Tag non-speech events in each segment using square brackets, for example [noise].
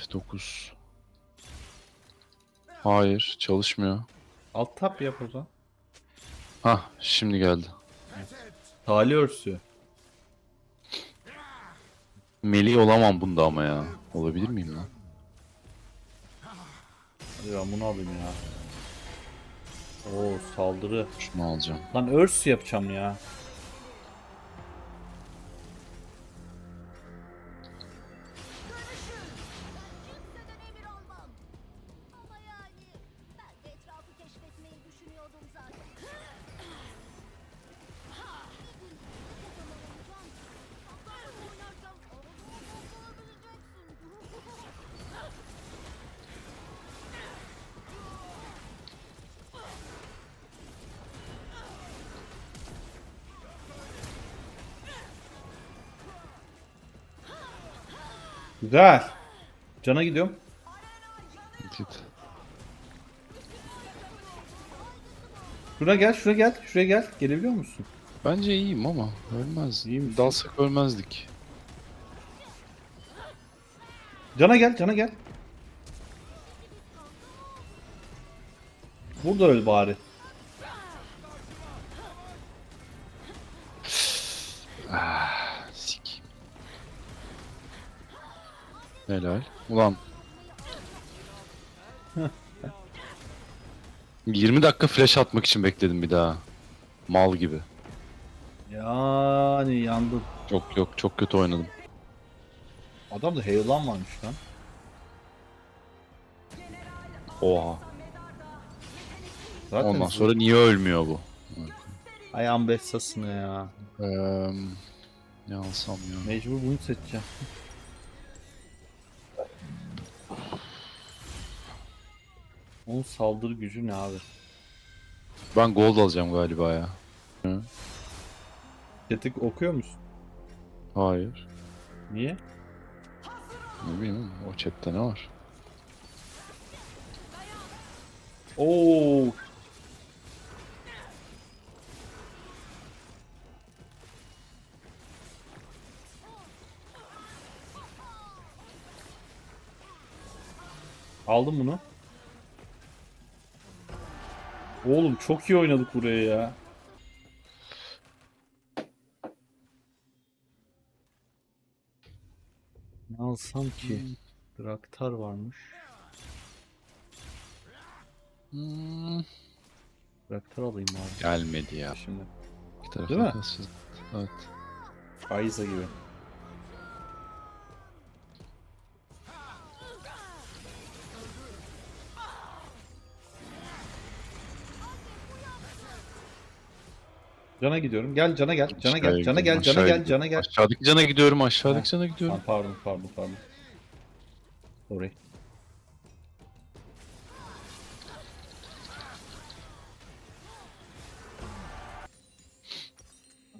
F9. Hayır çalışmıyor. Alt tap yap o zaman. Hah şimdi geldi. Tali örsü. Melih olamam bunda ama ya. Olabilir miyim lan? Hadi ben bunu alayım ya. Oo saldırı. Şunu alacağım. Lan örs yapacağım ya. Güzel. Cana gidiyorum. Git. Şuraya gel, şuraya gel, şuraya gel. Gelebiliyor musun? Bence iyiyim ama ölmez. İyi misin? Dalsak ölmezdik. Cana gel, cana gel. Burada öl bari. Helal. Ulan. 20 dakika flash atmak için bekledim bir daha. Mal gibi. Yani yandım. Yok yok çok kötü oynadım. Adamda heyelan varmış lan. Oha. Zaten Ondan sonra niye ölmüyor bu? Ayağım bessasını ya. Eee ne alsam ya? Mecbur bunu seçeceğim. Onun saldırı gücü ne abi? Ben gold alacağım galiba ya. Tetik okuyor musun? Hayır. Niye? Ne bileyim o chatte ne var? Oo. Aldım bunu. Oğlum çok iyi oynadık buraya ya. Ne alsam ki? Draktar varmış. Hmm, Draktar alayım abi gelmedi ya. şimdi. İki tarafa Değil mi? kalsın. Evet. Ayza gibi. Cana gidiyorum. Gel cana gel. Cana gel. Cana gel. Cana gel. Cana gel. Aşağıdaki cana gidiyorum, aşağıdaki cana gidiyorum. Ha, pardon pardon pardon. Sorry.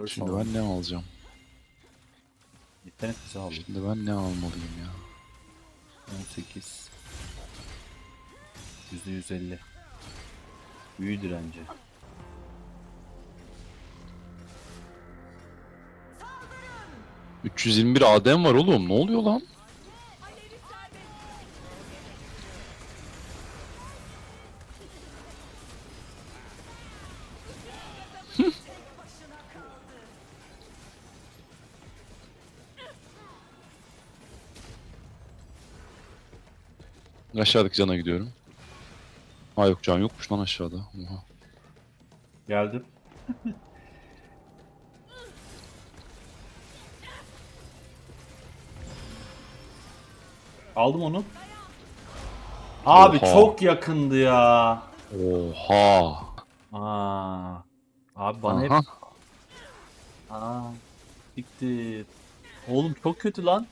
Şimdi ben ne alacağım? İnternet bizi aldı. Şimdi ben ne almalıyım ya? 18. %150. Büyü direnci. 321 ADM var oğlum. Ne oluyor lan? Aşağıdaki cana gidiyorum. Ha yok can yokmuş lan aşağıda. Oha. Geldim. Aldım onu. Abi Oha. çok yakındı ya. Oha. Aa. Abi bana hep Aha. Aa. Siktir. Oğlum çok kötü lan.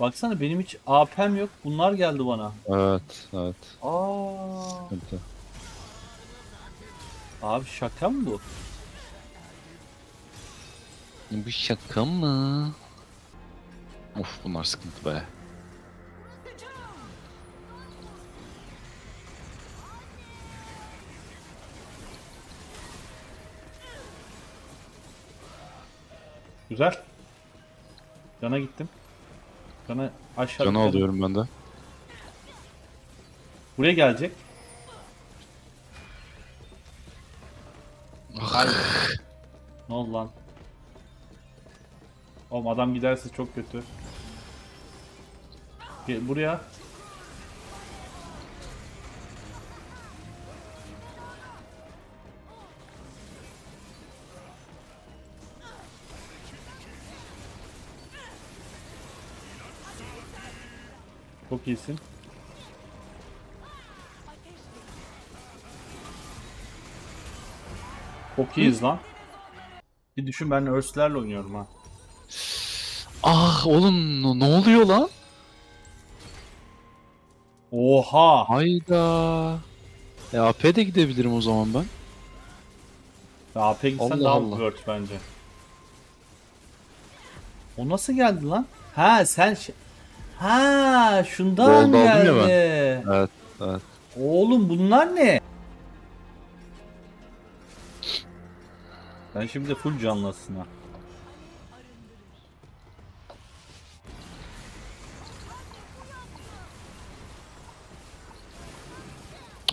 Baksana benim hiç AP'm yok. Bunlar geldi bana. Evet, evet. Aa. Sıkıntı. Abi şaka mı bu? Bu şaka mı? Of bunlar sıkıntı be. Güzel. Cana gittim. Cana aşağı. Canı alıyorum ben de. Buraya gelecek. Hayır. ne oldu lan? Oğlum adam giderse çok kötü. Gel buraya. Çok iyisin. Çok iyiyiz lan. Bir düşün ben Earth'lerle oynuyorum ha. Ah oğlum ne- oluyor lan? Oha! Hayda. E AP de gidebilirim o zaman ben. Ya AP gitsen Allah daha Allah. worth bence. O nasıl geldi lan? Ha sen ş- Ha şundan Gold aldım ya geldi. ben. Evet, evet. Oğlum bunlar ne? Ben şimdi full canlısın ha.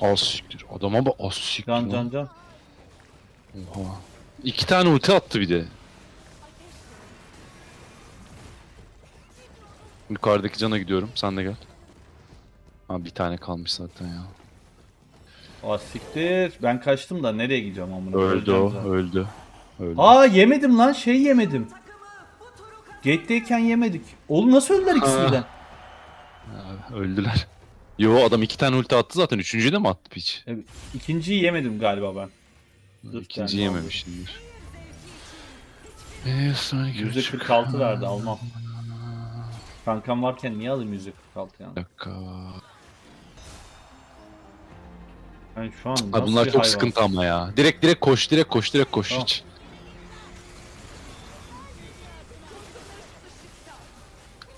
Az siktir. Adama bak az siktir. Can lan. can can. Oha. İki tane ulti attı bir de. Yukarıdaki cana gidiyorum. Sen de gel. Ha bir tane kalmış zaten ya. Aa siktir. Ben kaçtım da nereye gideceğim amına? Öldü Öleceğim o, zaten. öldü. Öldü. Aa yemedim lan şey yemedim. Gate'deyken yemedik. Oğlum nasıl öldüler ikisi Ha. birden? Öldüler. Yo adam iki tane ulti attı zaten. Üçüncüyü de mi attı piç? Evet, İkinciyi yemedim galiba ben. Dur, İkinci ben yememişsindir. Bir sonraki %46 verdi almam. Kankam varken niye alayım %46 yani? Bir dakika. Ben şu an nasıl bunlar bir çok hayvan? sıkıntı ama ya. Direkt direkt koş, direkt koş, direkt koş Tamam. hiç.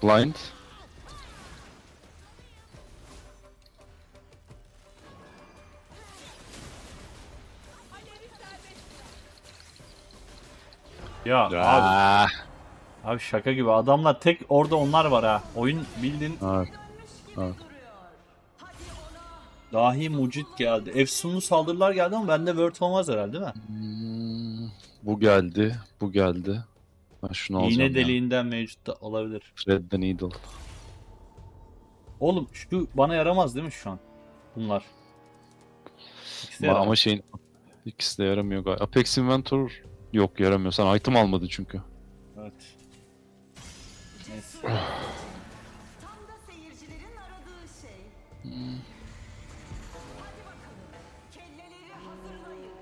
Blind. Ya abi, Ah. Abi şaka gibi adamlar tek orada onlar var ha. Oyun bildiğin Evet. Evet. dahi mucit geldi. Efsunlu saldırılar geldi ama bende word olmaz herhalde değil mi? Hmm, bu geldi, bu geldi. Ben şunu alacağım İğne ya. deliğinden mevcut da olabilir. Thread the needle. Oğlum şu bana yaramaz değil mi şu an? Bunlar. İkisi yaramaz. ama şeyin ikisi de yaramıyor galiba. Apex Inventor yok yaramıyor. Sen item almadın çünkü. Evet. Tam da seyircilerin aradığı şey. Hadi bakalım. Kelleleri hazırlayın.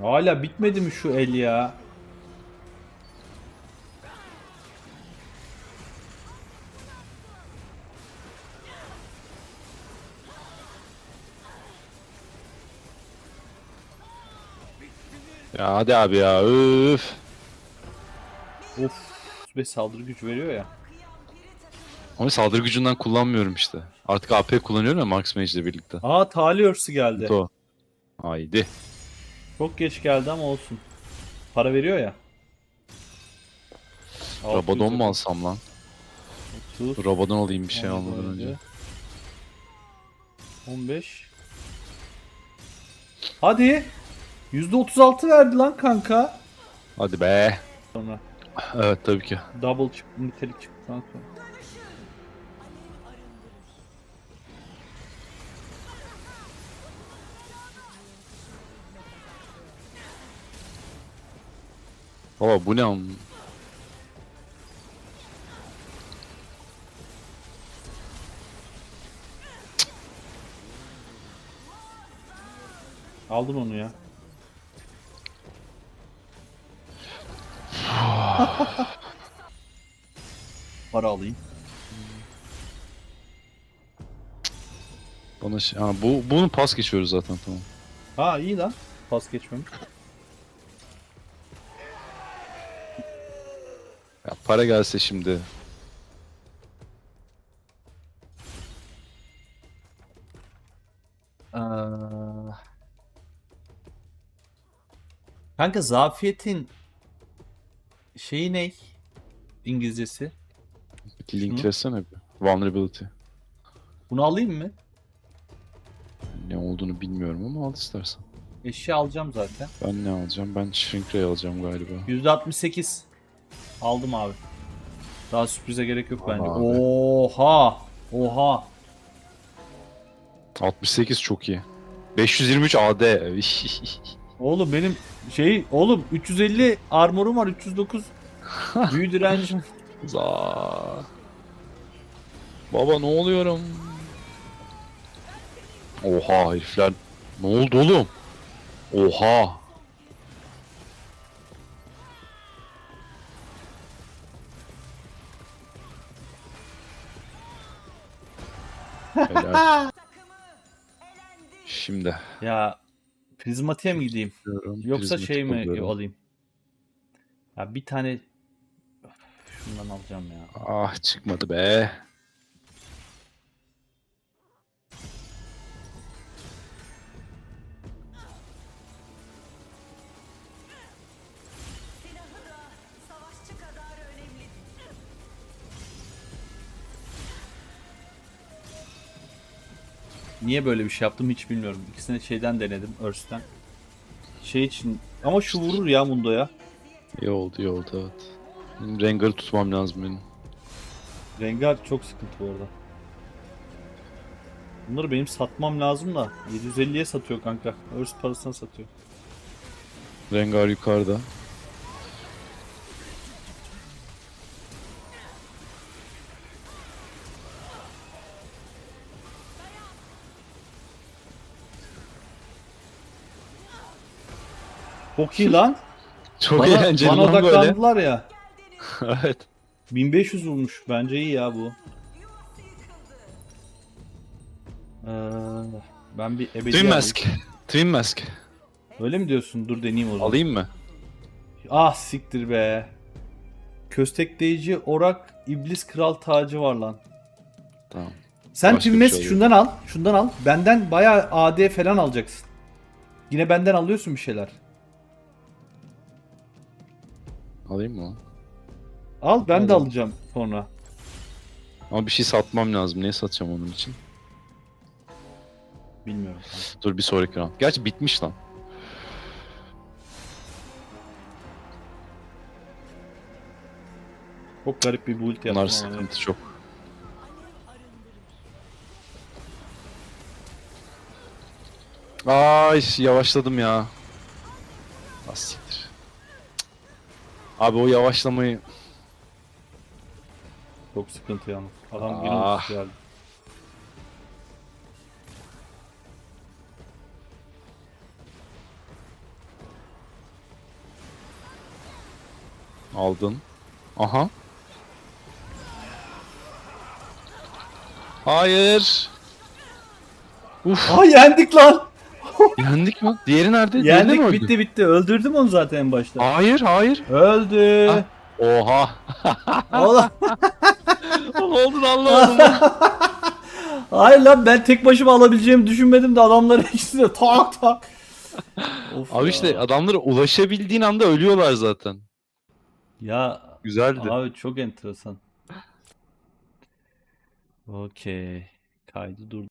Hala bitmedi mi şu el ya? Hadi abi ya. Üf. Of. Ve saldırı gücü veriyor ya. Ama saldırı gücünden kullanmıyorum işte. Artık AP kullanıyorum ya Marks Mage ile birlikte. Aa tali örsü geldi. O. Haydi. Çok geç geldi ama olsun. Para veriyor ya. Rabadon mu alsam lan? 30, Rabadon alayım bir şey 17, almadan önce. 15. Hadi. %36 verdi lan kanka. Hadi be. Sonra Evet tabii ki. double çıktı, nitelik çıktıktan sonra. Baba bu ne am? Aldın onu ya. [laughs] Para alayım. Bana şey, ha, bu bunu pas geçiyoruz zaten tamam. Ha iyi lan. Pas geçmemiş. Ya para gelse şimdi. Aa. Kanka zafiyetin şeyi ne? İngilizcesi? Linklesene bir. Vulnerability. Bunu alayım mı? Ne olduğunu bilmiyorum ama al istersen. Eşya alacağım zaten. Ben ne alacağım? Ben Shrink Ray alacağım galiba. %68. Aldım abi. Daha sürprize gerek yok bence. Abi. Oha! Oha! 68 çok iyi. 523 AD. [laughs] Oğlum benim şey oğlum 350 armorum var 309 büyü direncim. [laughs] Za. Baba ne oluyorum? Oha herifler. Ne oldu oğlum? Oha. [laughs] Helal. Şimdi. ya prizmatiğe mi gideyim? diyorum, Yoksa prizmatik şey mi alıyorum. alayım? Ya bir tane şundan alacağım ya. Ah çıkmadı be. Niye böyle bir şey yaptım hiç bilmiyorum. İkisini şeyden denedim Earth'ten. Şey için ama şu vurur ya Mundo'ya. İyi oldu iyi oldu evet. Benim Rengar'ı tutmam lazım benim. Rengar çok sıkıntı bu arada. Bunları benim satmam lazım da 750'ye satıyor kanka. Earth parasına satıyor. Rengar yukarıda. Çok iyi lan. [laughs] Çok bana, eğlenceli bana lan böyle. odaklandılar ya. [laughs] evet. 1500 vurmuş. Bence iyi ya bu. Ee, ben bir ebedi Twin alayım. Mask. Twin Mask. Öyle mi diyorsun? Dur deneyeyim o zaman. Alayım mı? Ah siktir be. Köstekleyici, orak, iblis kral tacı var lan. Tamam. Sen Başka Twin Mask şey şundan al. Şundan al. Benden bayağı AD falan alacaksın. Yine benden alıyorsun bir şeyler. Alayım mı? Al ben de Al. alacağım sonra. Ama bir şey satmam lazım. Neye satacağım onun için? Bilmiyorum. Dur bir sonraki round. Gerçi bitmiş lan. Çok garip bir build yaptım. Bunlar sıkıntı çok. Ay yavaşladım ya. Ah siktir. Cık. Abi o yavaşlamayı Çok sıkıntı yalnız. Adam yine Ah. geldi. aldın. Aha. Hayır. Uf. Aa yendik lan. [laughs] Yendik mi? Diğeri nerede? Diğeri de mi Yendik öldü? bitti bitti. Öldürdüm onu zaten en başta. Hayır hayır. Öldü. Ah. Oha. [laughs] [laughs] Ne oldu lan Allah Hayır lan ben tek başıma alabileceğimi düşünmedim de adamları ikisi de tak tak. Of Abi ya. işte adamlara ulaşabildiğin anda ölüyorlar zaten. Ya Güzeldi. abi çok enteresan. Okey. Kaydı dur.